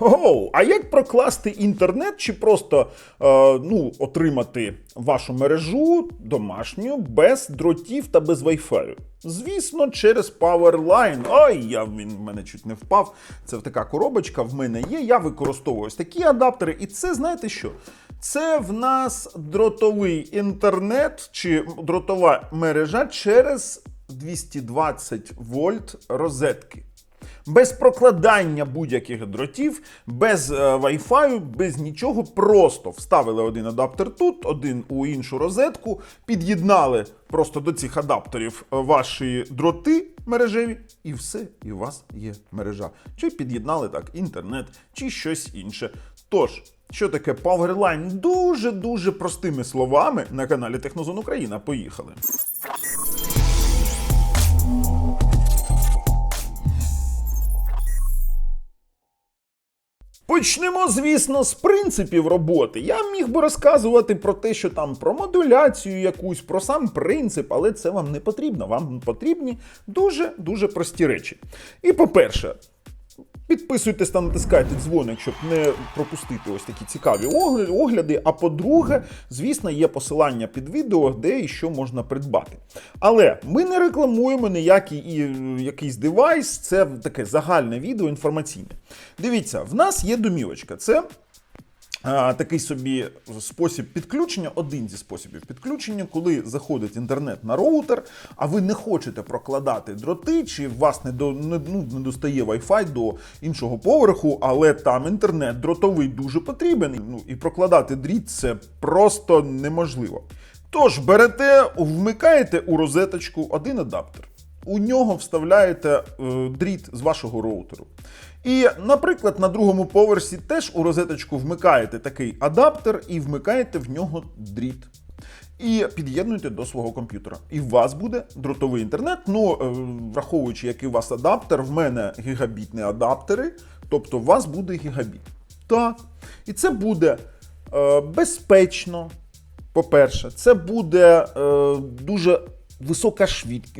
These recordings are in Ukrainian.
Оу, а як прокласти інтернет чи просто е, ну, отримати вашу мережу домашню без дротів та без Wi-Fi? Звісно, через Powerline. Ой, я він в мене чуть не впав. Це така коробочка в мене є. Я використовую ось такі адаптери, і це знаєте що? Це в нас дротовий інтернет чи дротова мережа через 220 вольт розетки. Без прокладання будь-яких дротів, без е, Wi-Fi, без нічого. Просто вставили один адаптер тут, один у іншу розетку, під'єднали просто до цих адаптерів е, ваші дроти мережеві, і все, і у вас є мережа. Чи під'єднали так інтернет, чи щось інше. Тож, що таке Powerline? Дуже-дуже простими словами на каналі Технозон Україна. Поїхали. Почнемо, звісно, з принципів роботи. Я міг би розказувати про те, що там про модуляцію якусь, про сам принцип, але це вам не потрібно. Вам потрібні дуже-дуже прості речі. І по-перше, Підписуйтесь та натискайте дзвоник, щоб не пропустити ось такі цікаві огляди. А по-друге, звісно, є посилання під відео, де і що можна придбати. Але ми не рекламуємо ніякий е, якийсь девайс, це таке загальне відео інформаційне. Дивіться, в нас є домівочка. Це такий собі спосіб підключення, один зі способів підключення, коли заходить інтернет на роутер, а ви не хочете прокладати дроти, чи вас не, до, не, ну, не достає Wi-Fi до іншого поверху, але там інтернет дротовий дуже потрібен. Ну і прокладати дріт це просто неможливо. Тож берете, вмикаєте у розеточку один адаптер. У нього вставляєте е, дріт з вашого роутеру. І, наприклад, на другому поверсі теж у розеточку вмикаєте такий адаптер і вмикаєте в нього дріт. І під'єднуєте до свого комп'ютера. І у вас буде дротовий інтернет. Ну, е, враховуючи, який у вас адаптер, в мене гігабітні адаптери, тобто у вас буде гігабіт. Так. І це буде е, безпечно, по-перше, це буде е, дуже висока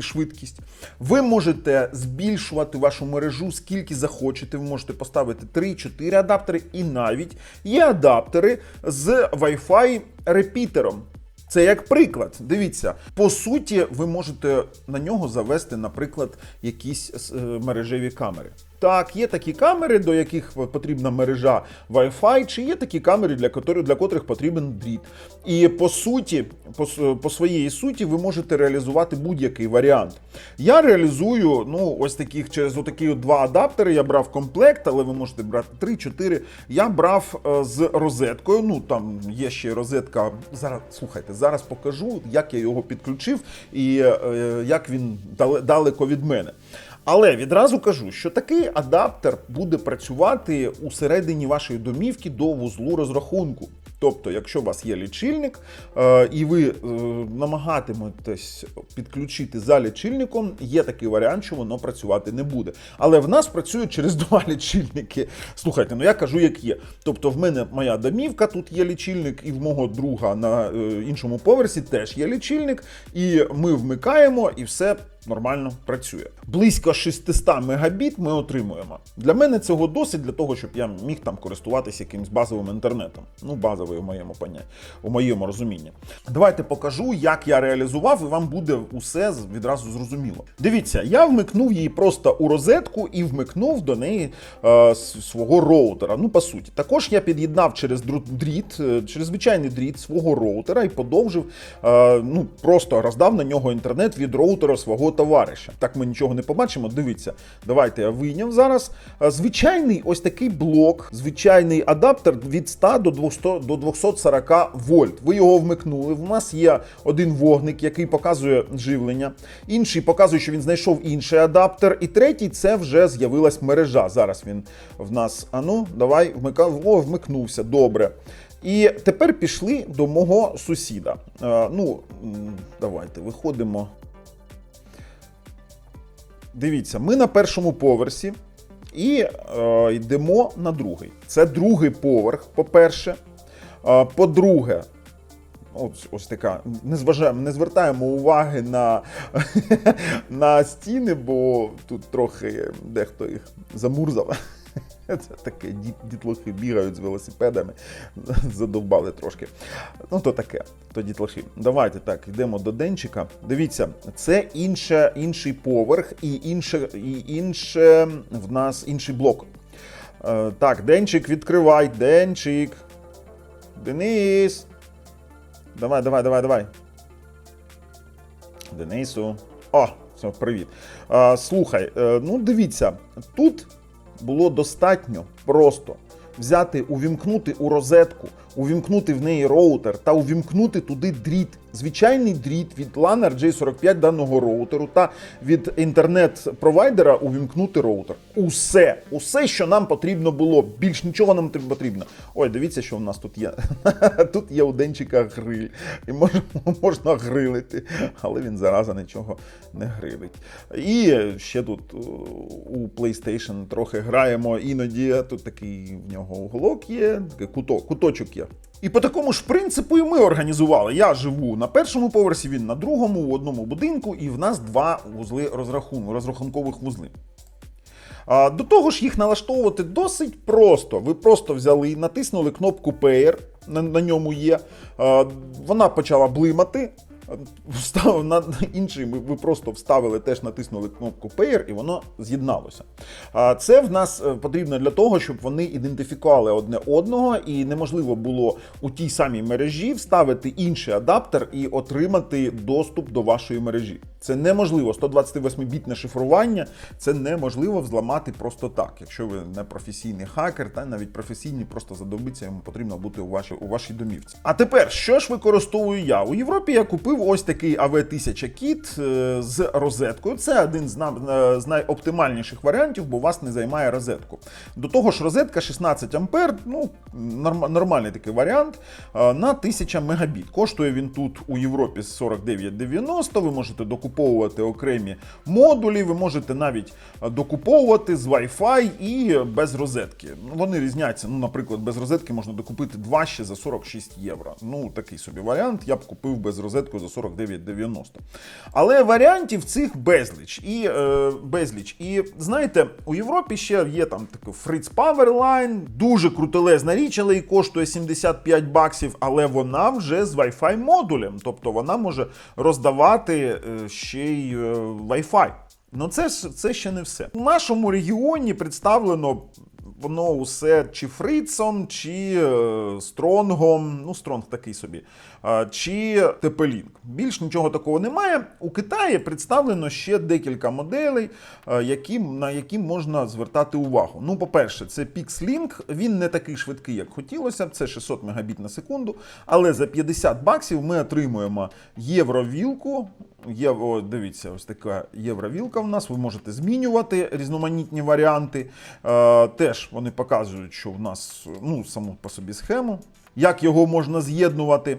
швидкість. Ви можете збільшувати вашу мережу скільки захочете. Ви можете поставити 3-4 адаптери, і навіть є адаптери з Wi-Fi репітером. Це як приклад. Дивіться, по суті, ви можете на нього завести, наприклад, якісь е, мережеві камери. Так, є такі камери, до яких потрібна мережа Wi-Fi, чи є такі камери, для котрих, для котрих потрібен дріт. І по суті, по, по своєї суті, ви можете реалізувати будь-який варіант. Я реалізую ну, ось таких через отакі два адаптери. Я брав комплект, але ви можете брати 3-4. Я брав е, з розеткою. Ну там є ще розетка. Зараз слухайте, зараз покажу, як я його підключив і е, як він дале- далеко від мене. Але відразу кажу, що такий адаптер буде працювати у середині вашої домівки до вузлу розрахунку. Тобто, якщо у вас є лічильник, е, і ви е, намагатиметесь підключити за лічильником, є такий варіант, що воно працювати не буде. Але в нас працює через два лічильники. Слухайте, ну я кажу, як є. Тобто, в мене моя домівка, тут є лічильник, і в мого друга на е, іншому поверсі теж є лічильник, і ми вмикаємо, і все нормально працює. Близько 600 мегабіт ми отримуємо. Для мене цього досить для того, щоб я міг там користуватися якимось базовим інтернетом. Ну, базовий у моєму поня... у моєму розумінні. Давайте покажу, як я реалізував, і вам буде усе відразу зрозуміло. Дивіться, я вмикнув її просто у розетку і вмикнув до неї е, свого роутера. Ну, по суті, також я під'єднав через дріт, е, через звичайний дріт свого роутера і подовжив, е, ну просто роздав на нього інтернет від роутера свого товариша. Так ми нічого не побачимо. Дивіться, давайте я вийняв зараз. Е, Звичайний ось такий блок, звичайний адаптер від 100 до 200, до 240 вольт. Ви його вмикнули. В нас є один вогник, який показує живлення, інший показує, що він знайшов інший адаптер, і третій це вже з'явилась мережа. Зараз він в нас. Ану, давай вмикав. О, вмикнувся. Добре. І тепер пішли до мого сусіда. Е, ну, давайте виходимо. Дивіться, ми на першому поверсі і е, йдемо на другий. Це другий поверх, по-перше. Е, по-друге, ось, ось така. Не зважаємо, не звертаємо уваги на, на стіни, бо тут трохи дехто їх замурзав. Це таке, діт, дітлахи бігають з велосипедами, задовбали трошки. Ну, то таке, то дітлахи. Давайте так, йдемо до денчика. Дивіться, це інше, інший поверх і інше, і інше в нас інший блок. Е, так, денчик, відкривай, денчик. Денис. Давай, давай, давай, давай. Денису. О, все, привіт. А, слухай, е, ну дивіться, тут було достатньо просто взяти, увімкнути у розетку, увімкнути в неї роутер та увімкнути туди дріт. Звичайний дріт від LAN RJ45 даного роутеру та від інтернет-провайдера увімкнути роутер. Усе, усе, що нам потрібно було. Більш нічого нам потрібно. Ой, дивіться, що в нас тут є. Тут є у денчика гриль. І можна, можна грилити, але він зараза нічого не грилить. І ще тут е, у PlayStation трохи граємо. Іноді тут такий в нього уголок є, куток, куточок є. І по такому ж принципу і ми організували. Я живу на першому поверсі, він на другому, у одному будинку, і в нас два вузли розрахунку, розрахункових вузли. А, До того ж, їх налаштовувати досить просто. Ви просто взяли і натиснули кнопку Payer, на, на ньому є. А, Вона почала блимати. Встав на інший, ви ви просто вставили, теж натиснули кнопку Pair, і воно з'єдналося. А Це в нас е, потрібно для того, щоб вони ідентифікували одне одного, і неможливо було у тій самій мережі вставити інший адаптер і отримати доступ до вашої мережі. Це неможливо. 128-бітне шифрування це неможливо взламати просто так. Якщо ви не професійний хакер, та навіть професійний просто задобиться, йому потрібно бути у вашій у вашій домівці. А тепер що ж використовую я? У Європі я купив ось такий AV1000 кіт е, з розеткою. Це один е, з найоптимальніших варіантів, бо вас не займає розетку. До того ж, розетка 16 ампер, ну нормальний такий варіант е, на 1000 мегабіт. Коштує він тут у Європі 49,90. Ви можете докуповувати окремі модулі, ви можете навіть докуповувати з Wi-Fi і без розетки. Вони різняться. Ну, наприклад, без розетки можна докупити два ще за 46 євро. Ну, такий собі варіант. Я б купив без розетку за 49,90. Але варіантів цих безліч. І е, безліч. І знаєте, у Європі ще є там такий Fritz Powerline, дуже крутелезна річ, але і коштує 75 баксів, але вона вже з Wi-Fi модулем. Тобто вона може роздавати е, ще й е, Wi-Fi. Ну це це ще не все. У нашому регіоні представлено воно усе чи Фрицом, чи е, Стронгом, ну Стронг такий собі, чи Тепелінг. Більш нічого такого немає. У Китаї представлено ще декілька моделей, е, які, на які можна звертати увагу. Ну, по-перше, це PixLink, він не такий швидкий, як хотілося, це 600 Мбіт на секунду, але за 50 баксів ми отримуємо євровілку. Є, о, дивіться, ось така євровілка в нас. Ви можете змінювати різноманітні варіанти. Е, теж вони показують, що в нас ну, саму по собі схему, як його можна з'єднувати.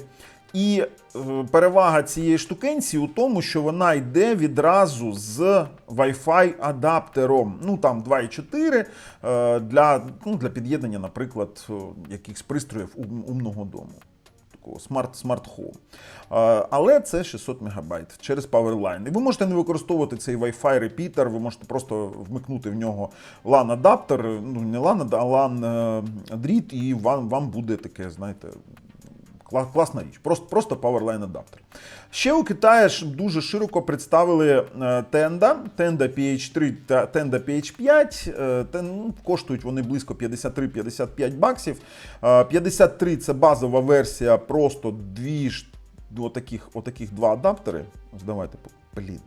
І е, перевага цієї штукенці у тому, що вона йде відразу з Wi-Fi адаптером. Ну там 2.4 е, для, ну, для під'єднання, наприклад, е, якихось пристроїв умного дому такого смарт-смарт-хоум. Але це 600 МБ через Powerline. І ви можете не використовувати цей Wi-Fi репітер, ви можете просто вмикнути в нього LAN адаптер, ну не LAN, а LAN е, дріт, і вам, вам буде таке, знаєте. Кла- Класна річ, просто, просто Powerline адаптер. Ще у Китаї дуже широко представили е, Tenda, Tenda PH3 та Tenda PH5. Е, ну, Коштують вони близько 53-55 баксів. Е, 53 це базова версія, просто дві отаких, отаких два адаптери. Ось давайте, блін.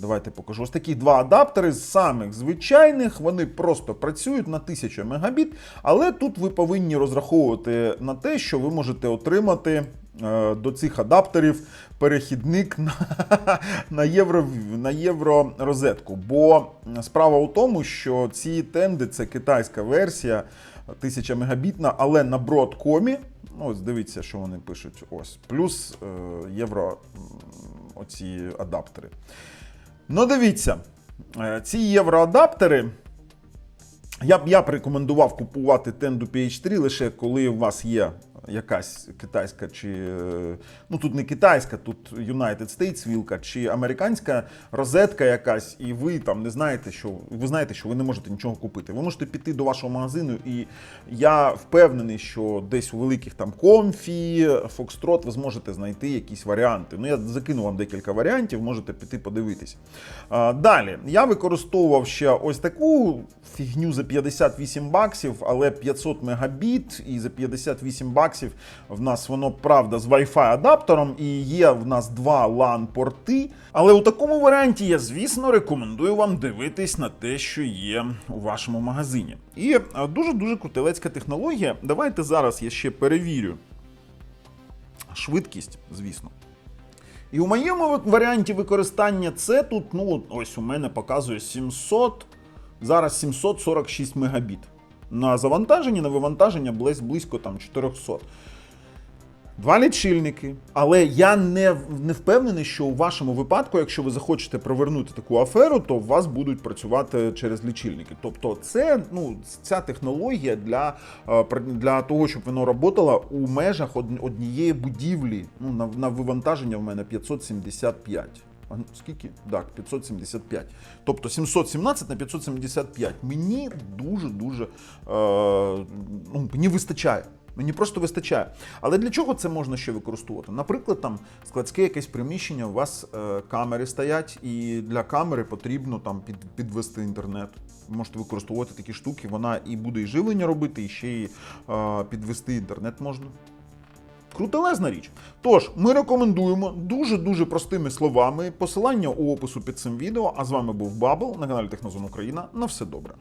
Давайте покажу. Ось такі два адаптери з самих звичайних. Вони просто працюють на 1000 мегабіт, але тут ви повинні розраховувати на те, що ви можете отримати е, до цих адаптерів перехідник на, на, євро, на євро розетку. Бо справа у тому, що ці тенди це китайська версія. 1000 мегабітна, але на ну, ось дивіться, що вони пишуть. Ось, плюс е, євро оці адаптери. Ну, дивіться, е, ці євроадаптери. Я б я б рекомендував купувати Tendu PH3 лише коли у вас є якась китайська чи е, ну тут не китайська, тут United States вілка, чи американська розетка якась, і ви там не знаєте, що ви знаєте, що ви не можете нічого купити. Ви можете піти до вашого магазину, і я впевнений, що десь у великих там комфі, Фокстрот ви зможете знайти якісь варіанти. Ну я закину вам декілька варіантів, можете піти подивитись. Далі я використовував ще ось таку фігню за 58 баксів, але 500 мегабіт, і за 58 баксів в нас воно правда з Wi-Fi адаптером, і є в нас два LAN порти. Але у такому варіанті я, звісно, рекомендую вам дивитись на те, що є у вашому магазині. І е, дуже дуже крутелецька технологія. Давайте зараз я ще перевірю швидкість, звісно. І у моєму варіанті використання це тут, ну, ось у мене показує 700, зараз 746 мегабіт. На завантаженні, на вивантаження близь- близько там 400. Два лічильники. Але я не, не впевнений, що у вашому випадку, якщо ви захочете провернути таку аферу, то у вас будуть працювати через лічильники. Тобто, це ну, ця технологія для, е, для того, щоб воно працювало у межах однієї будівлі. Ну, на, на вивантаження в мене 575. Ну, Скільки? Так, 575. Тобто 717 на 575. Мені дуже-дуже е, ну, мені вистачає. Мені просто вистачає. Але для чого це можна ще використовувати? Наприклад, там складське якесь приміщення, у вас е, камери стоять, і для камери потрібно там під, підвести інтернет. Ви можете використовувати такі штуки, вона і буде і живлення робити, і ще й е, підвести інтернет можна. Крутелезна річ. Тож, ми рекомендуємо дуже-дуже простими словами посилання у опису під цим відео. А з вами був Бабл на каналі Технозон Україна. На все добре.